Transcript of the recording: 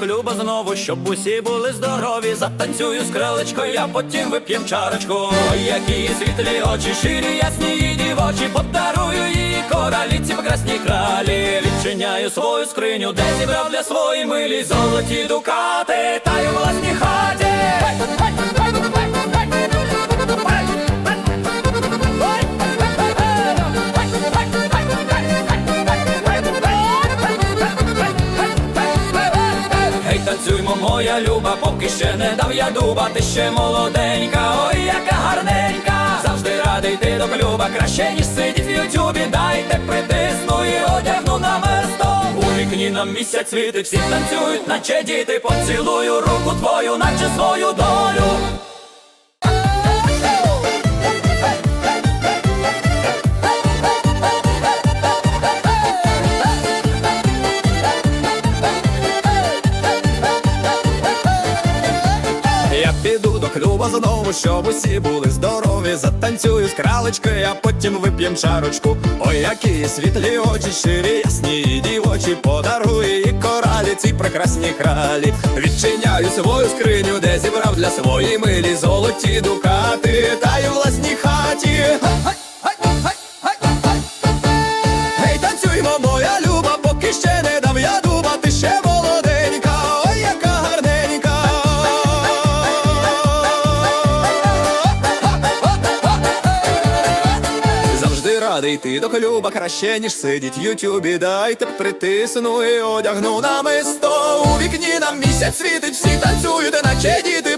клуба знову, щоб усі були здорові. Затанцюю з крилечкою, я потім вип'єм чарочку. Ой, які світлі очі, ширі, ясні і дівочі, подарую їй короліці прекрасні кралі. Відчиняю свою скриню, де зібрав для своїй милі золоті дукати, та й у власній хаті. Танцюймо, моя люба, поки ще не дав я дуба, ти ще молоденька, ой, яка гарненька, завжди радий ти до клюба, краще ніж сидіть в ютюбі, дайте притисну і одягну на место. У вікні нам місяць світить, всі танцюють, наче діти, поцілую руку твою, наче свою долю. До знову, щоб усі були здорові. Затанцюю з кралечкою, а потім вип'єм чарочку. Ой, які світлі очі, щирі, ясні і дівочі, подарує їй коралі ці прекрасні кралі. Відчиняю свою скриню, де зібрав для своєї милі золоті дукати, та й у власній хаті. Гей, танцюймо, моя люба, поки ще не радий ти до клюба, краще, ніж сидіть в ютюбі, дайте притисну і одягну на мисто. У вікні нам місяць світить, всі танцюють, наче діти.